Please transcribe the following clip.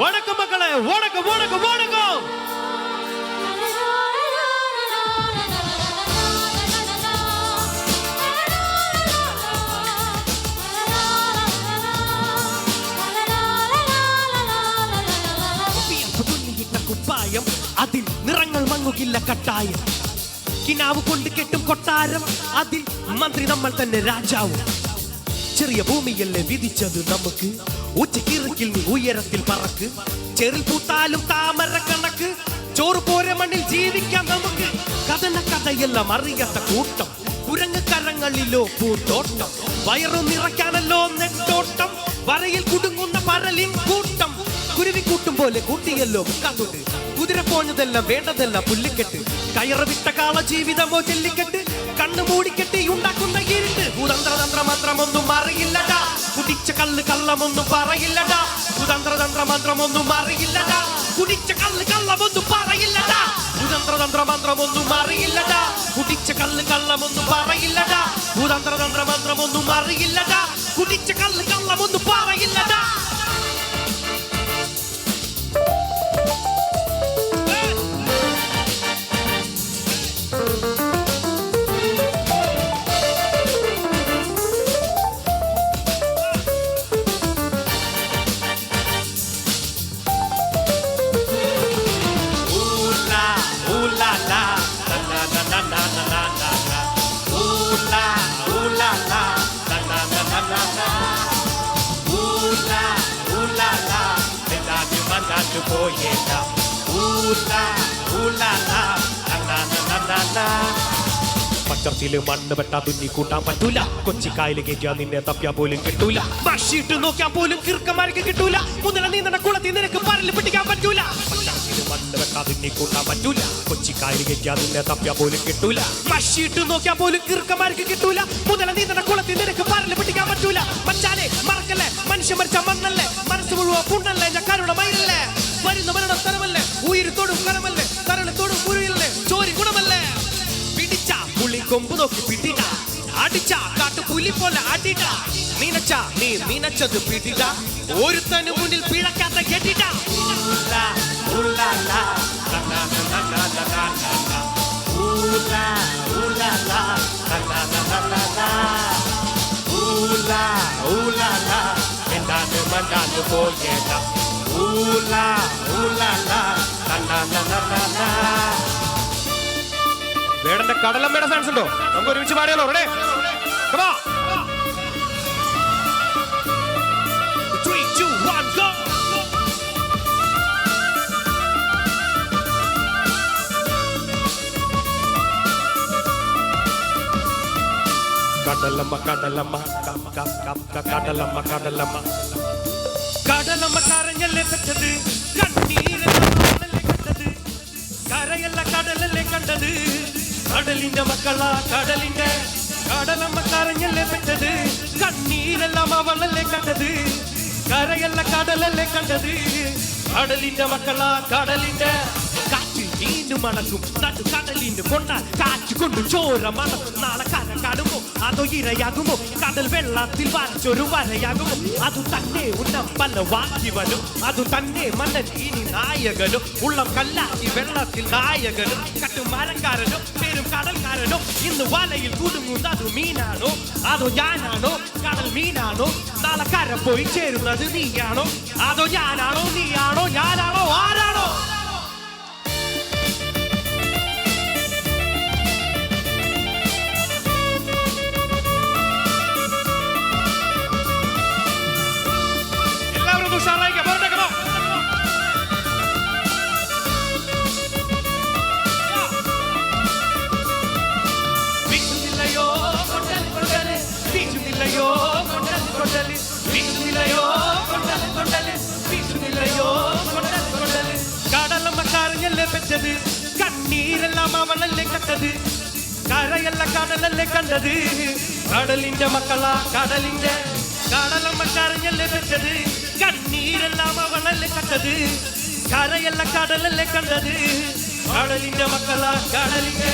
வணக்கம் மக்களே வணக்கம் வணக்கம் வணக்கம் പുതുല്ലിയിട്ട കുപ്പായം അതിൽ നിറങ്ങൾ മങ്ങുകില്ല കട്ടായം കിനാവ് കൊണ്ട് കെട്ടും കൊട്ടാരം അതിൽ മന്ത്രി നമ്മൾ തന്നെ രാജാവും ചെറിയ ഭൂമിയല്ലേ വിധിച്ചത് നമുക്ക് ഉച്ചക്കിറുക്കിൽ ഉയരത്തിൽ പറക്ക്. ചെറിൽ പൂത്താലും താമര കണക്ക്. ചോറ് പോര മണ്ണിൽ ജീവിക്കാം നമുക്ക്. കഥന കഥയെല്ലാം അറിയാത്ത കൂട്ടം. കുരങ്ങ് കരങ്ങളിലോ പൂന്തോട്ടം. വയറു നിറയ്ക്കാനല്ലോ നെട്ടോട്ടം. വരയിൽ കുടുങ്ങുന്ന പരലിൻ കൂട്ടം. കുരുവി കൂട്ടും പോലെ കൂട്ടിയല്ലോ മുക്കാത്തോട്ട് കുതിര പോഞ്ഞതെല്ലാം വേണ്ടതെല്ലാം പുല്ലിക്കെട്ട്. കയറ് വിട്ട കാള ജീവിതമോ ചെല്ലിക്കെട്ട്. കണ്ണു മൂടിക്കെട്ടി ഉണ്ടാക്കുന്ന ഇരുട്ട്. കുതന്ത്രതന്ത്ര മന്ത്രമൊന്നും അറിയില്ലടാ. കുടിച്ച കല്ല് കള്ളമൊന്നും പറയില്ലടാ. കുതന്ത്രതന്ത്ര മന്ത്രമൊന്നും അറിയില്ലടാ. കുടിച്ച കല്ല് കള്ളമൊന്നും പറയില്ലടാ. കുതന്ത്ര തന്ത്ര മന്ത്രമൊന്നും അറിയില്ലടാ. കുടിച്ച കല്ല് കള്ളമൊന്നും പറയില്ലടാ. കുതന്ത്ര തന്ത്ര മന്ത്രമൊന്നും അറിയില്ലടാ. La. പച്ചർച്ചിൽ മണ്ണ് വെട്ടാ തുന്നി കൂട്ടാൻ പറ്റൂല. കൊച്ചിക്കായൽ കയറ്റിയാ നിന്നെ തപ്പിയാ പോലും കിട്ടൂല. ഭക്ഷിട്ട് നോക്കിയാ പോലും കിർക്കന്മാർക്ക് കിട്ടൂല. മുതല നീന്തണ കുളത്തിൽ നിനക്ക് പരൽ പിടിക്കാൻ പറ്റൂല. മണ്ണ് വെട്ടാ തുന്നി കൂട്ടാൻ പറ്റൂല. കൊച്ചിക്കായൽ കയറ്റിയാ നിന്നെ തപ്പിയാ പോലും കിട്ടൂല. ഭക്ഷിട്ട് നോക്കിയാ പോലും കിർക്കന്മാർക്ക് കിട്ടൂല. മുതല നീന്തണ കുളത്തിൽ നിനക്ക് പരൽ പിടിക്കാൻ പറ്റൂല. മച്ചാനെ മറക്കല്ലേ? മനുഷ്യ മരിച്ച മണ്ണല്ലേ? മനസ്സ് മുഴുവൻ പുണ്ണല്ലേ ഞാൻ കരുടെ മയിലല്ലേ? തൊടും കരമല്ലേ തരൾ തൊടും ചോരി ഗുണമല്ലേ പിടിച്ച പുളി കൊമ്പ് നോക്കി പിടിട അടിച്ച കാട്ടു പുലി പോലെ അടിട മീനച്ച നീ മീനച്ചത് പിടിട ഒരുത്തന് മുന്നിൽ പിഴക്കാത്ത കെട്ടിട ലലാലലാലലാലാല. ഊല. ഊല, വേടന്റെ കടലമ്മയുടെ സാൻസ് ഉണ്ടോ? നമുക്ക് ഒരുമിച്ച് പാടിയാലോ ഉടനെ കമാ കടലമ്മ കടലമ്മ കടലമ്മ കടലമ്മ. കടലമ്മ കരഞ്ഞല്ലേ പെട്ടത് കണ്ണീരമ്മ பெற்றது. கடலிந்த மக்களா கடலிந்த கடலம்ம கரையல்ல பெற்றது. கண்ணீரெல்லாம் அவளல்ல கண்டது. கரையல்ல கடலல்ல கண்டது. கடலிந்த மக்களா கடலிந்த காற்று நீண்டு மணக்கும் நடு கடலிந்து கொண்டா காற்று கொண்டு சோர மணக்கும் நாளை கரை അതോ ഇരയാകുമോ? കടൽ വെള്ളത്തിൽ വരച്ചൊരു വരയാകുമോ? അത് തന്നെ ഉന്നം പല വാക്കി വരും അതു തന്നെ മന്നൻ നായകനും. ഉള്ളം കല്ലാക്കി വെള്ളത്തിൽ നായകനും കട്ടുമരക്കാരനോ പേരും കടൽക്കാരനും. ഇന്ന് വലയിൽ കുടുങ്ങുന്നത് മീനാണോ? അതോ ഞാനാണോ? കടൽ മീനാണോ? നാളെ കര പോയി ചേരുന്നത് നീയാണോ? അതോ ഞാനാണോ? നീയാണോ? ഞാനാണോ? ആരാണോ? വീശുന്നില്ലയോ കൊണ്ടൽ കൊണ്ടൽ വീശുന്നില്ലയോ കൊണ്ടൽ കൊണ്ടൽ കടലമ്മ കരഞ്ഞല്ലേ പെറ്റത് കണ്ണീരെല്ലാം അവളല്ലേ കണ്ടത്? കരയല്ല കടലല്ലേ കണ്ടത്? കടലിന്റെ മക്കളാ കടലിന്റെ കടലമ്മ കരഞ്ഞല്ലേ പെറ്റത് കണ്ണീരെല്ലാം അവളല്ലേ കണ്ടത്? കരയല്ല കടലല്ലേ കണ്ടത്? കടലിന്റെ മക്കളാ കടലിന്റെ